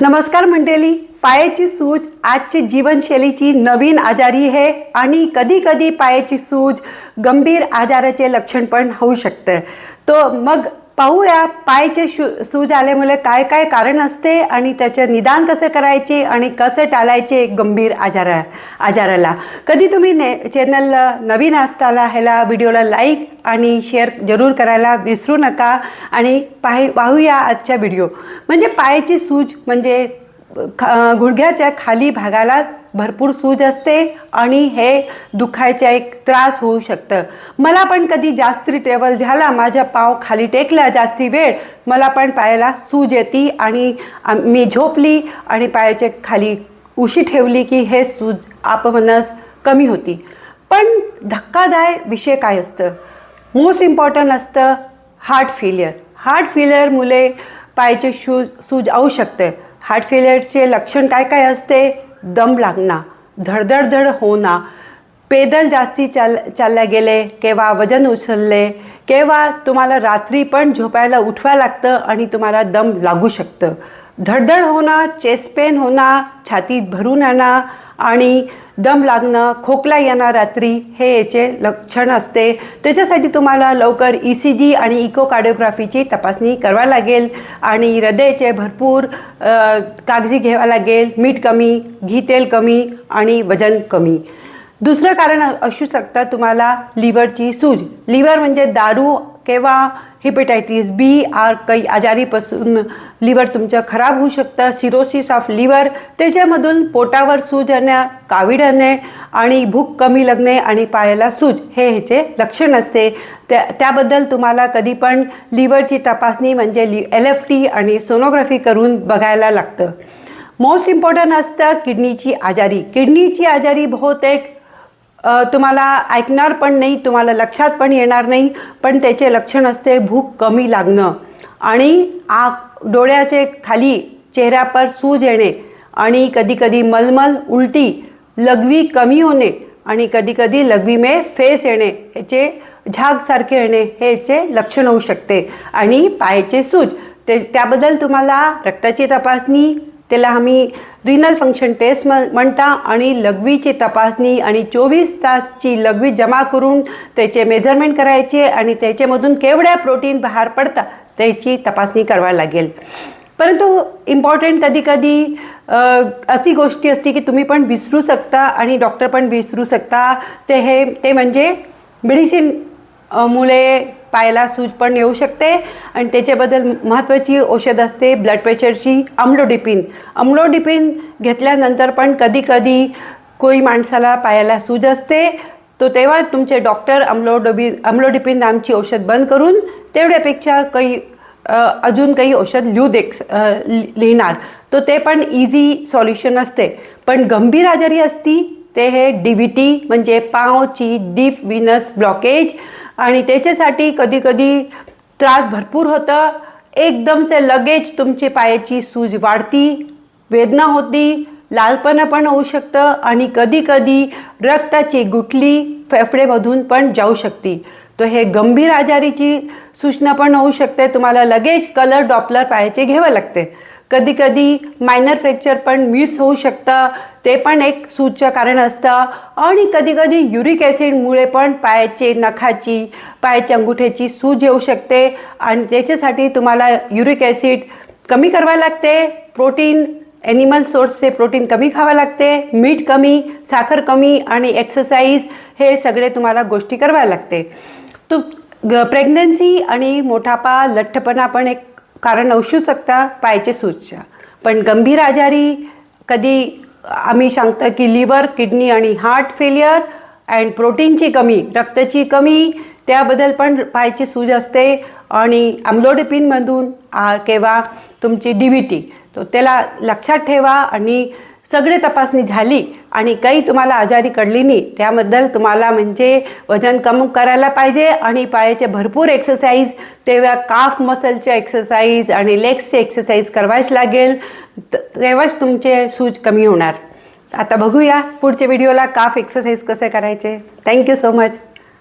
नमस्कार मंडळी पायाची सूज आजची जीवनशैलीची नवीन आजारी आहे आणि कधी कधी पायाची सूज गंभीर आजाराचे लक्षण पण होऊ शकतं. तो मग पाहूया पायचे शू सूज आल्यामुळे काय काय कारण असते आणि त्याचे निदान कसे करायचे आणि कसे टाळायचे एक गंभीर आजारा आजाराला. कधी तुम्ही ने चॅनलला नवीन असताना ह्याला व्हिडिओला लाईक आणि शेअर जरूर करायला विसरू नका आणि पाहि पाहूया आजचा व्हिडिओ म्हणजे पायाची सूज म्हणजे खा गुडघ्याच्या खाली भागाला भरपूर सूज असते आणि हे दुखायचा एक त्रास होऊ शकतं. मला पण कधी जास्ती ट्रेवल झाला माझा पाव खाली टेकला जास्ती वेळ मला पण पायाला सूज येते आणि मी झोपली आणि पायाच्या खाली उशी ठेवली की हे सूज आपमनस कमी होती. पण धक्कादायक विषय काय असतं? मोस्ट इम्पॉर्टंट असतं हार्ट फेलियर हार्ट फेलियरमुळे पायाचे शूज सूज आवू शकते. हार्ट फेलियरचे लक्षण काय काय असते? दम लागणं धडधडधड होणं पेदल जास्ती चाल चालल्या गेले केव्हा वजन उचलले केव्हा तुम्हाला रात्री पण झोपायला उठवायला लागतं आणि तुम्हाला दम लागू शकतं. धडधड होणं चेस्ट पेन होणं छातीत भरून येणं आणि दम लागणं खोकला येणं रात्री हे याचे लक्षण असते. त्याच्यासाठी तुम्हाला लवकर ई सी जी आणि इकोकार्डिओग्राफीची तपासणी करावी लागेल आणि हृदयाचे भरपूर काळजी घ्यावा लागेल. मीठ कमी घी तेल कमी आणि वजन कमी. दुसरं कारण असू शकतं तुम्हाला लिव्हरची सूज. लिव्हर म्हणजे दारू किंवा हिपेटायटीस बी आर काही आजारीपासून लिव्हर तुमचं खराब होऊ शकतं सिरोसिस ऑफ लिव्हर त्याच्यामधून पोटावर सूज येणे कावीड येणे आणि भूक कमी लागणे आणि पायाला सूज हे ह्याचे लक्षण असते. त्या त्याबद्दल तुम्हाला कधी पण लिव्हरची तपासणी म्हणजे लि एल एफ टी आणि सोनोग्राफी करून बघायला लागतं. मोस्ट इम्पॉर्टंट असतं किडनीची आजारी. किडनीची आजारी बहुतेक तुम्हाला ऐकणार पण नाही तुम्हाला लक्षात पण येणार नाही पण त्याचे लक्षण असते भूक कमी लागणं. आणि आ डोळ्याचे खाली चेहऱ्यावर सूज येणे आणि कधीकधी मलमल उलटी लघवी कमी होणे आणि कधीकधी लघवीमे फेस येणे ह्याचे झागसारखे येणे हे याचे लक्षण होऊ शकते. आणि पायाचे सूज ते त्याबद्दल तुम्हाला रक्ताची तपासणी त्याला आम्ही रिनल फंक्शन टेस्ट म म्हणता आणि लघवीची तपासणी आणि चोवीस तासची लघवी जमा करून त्याचे मेजरमेंट करायचे आणि त्याच्यामधून केवढ्या प्रोटीन बाहेर पडतात त्याची तपासणी करावी लागेल. परंतु इम्पॉर्टंट कधीकधी अशी गोष्टी असते की तुम्ही पण विसरू शकता आणि डॉक्टर पण विसरू शकता. ते हे ते म्हणजे मेडिसिन मुळे पायाला सूज पण येऊ शकते. आणि त्याच्याबद्दल महत्त्वाची औषध असते ब्लड प्रेशरची अम्लोडिपिन अम्लोडिपिन घेतल्यानंतर पण कधीकधी कोई माणसाला पायाला सूज असते. तो तेव्हा तुमचे डॉक्टर अम्लोडोबी अम्लोडिपिन नामची औषध बंद करून तेवढ्यापेक्षा काही अजून काही औषध लिहू दे लि- लिहिणार. तो ते पण इझी सॉल्युशन असते. पण गंभीर आजारी असती ते हे डी व्ही टी म्हणजे पावची डीप विनस ब्लॉकेज. आणि त्याच्यासाठी कधी कधी त्रास भरपूर होतं. एकदमचे लगेच तुमची पायाची सूज वाढती वेदना होती लालपणा पण होऊ शकतं आणि कधी कधी रक्ताची गुठली फेफडेमधून पण जाऊ शकते. तर हे गंभीर आजारीची सूचना पण होऊ शकते. तुम्हाला लगेच कलर डॉपलर पायाचे घ्यावं लागते. कधी कधी मायनर फ्रॅक्चर पण मिस होऊ शकतं. ते पण एक सूजचं कारण असतं. आणि कधीकधी युरिक ॲसिडमुळे पण पायाचे नखाची पायाच्या अंगुठ्याची सूज येऊ शकते. आणि त्याच्यासाठी तुम्हाला युरिक ॲसिड कमी करावं लागते. प्रोटीन ॲनिमल सोर्सचे प्रोटीन कमी खावं लागते. मीठ कमी साखर कमी आणि एक्सरसाइज हे सगळे तुम्हाला गोष्टी कराव्या लागते. तो प्रेग्नन्सी आणि मोठापा लठ्ठपणा पण एक कारण औषू शकता पायाचे सूजच्या. पण गंभीर आजारी कधी आम्ही सांगतो की लिव्हर किडनी आणि हार्ट फेलियर अँड प्रोटीनची कमी रक्ताची कमी त्याबद्दल पण पायाची सूज असते. आणि अम्लोडिपिनमधून आ, किंवा तुमची डी व्ही टी तर त्याला लक्षात ठेवा आणि सगळे तपासणी झाली आणि काही तुम्हाला आजारी कळली नाही त्याबद्दल तुम्हाला म्हणजे वजन कमी करायला पाहिजे आणि पायाचे भरपूर एक्सरसाइज तेव्हा काफ मसलचे एक्सरसाइज आणि लेग्सचे एक्सरसाइज करावाच लागेल. तेव्हाच तुमचे सूज कमी होणार. आता बघूया पुढच्या व्हिडिओला काफ एक्सरसाइज कसे करायचे. Thank you so much